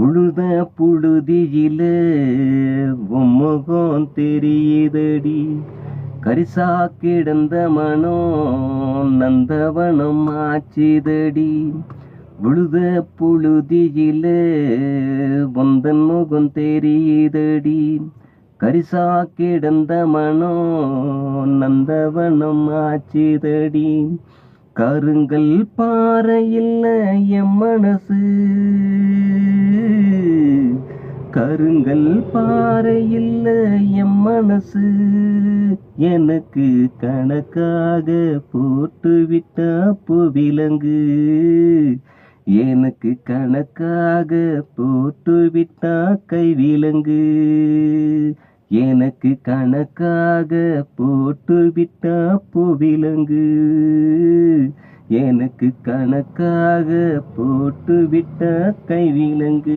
உழுத புழுதியில உம்முகம் தெரியுதடி. கரிசா கிடந்த மனோ நந்தவனம் ஆச்சிதடி. உழுத புழுதியில உந்தன் முகம் தெரியுதடி. கரிசா கிடந்த மனோ நந்தவனம் ஆச்சிதடி. கருங்கல் பாறையில் என் மனசு கருங்கல் பாறையில் எம் மனசு. எனக்கு கணக்காக போட்டு விட்டா புவிலங்கு. எனக்கு கணக்காக போட்டு விட்டா கைவிலங்கு. எனக்கு கணக்காக போட்டு விட்டா புவிலங்கு. எனக்கு கணக்காக போட்டு விட்டா கைவிலங்கு.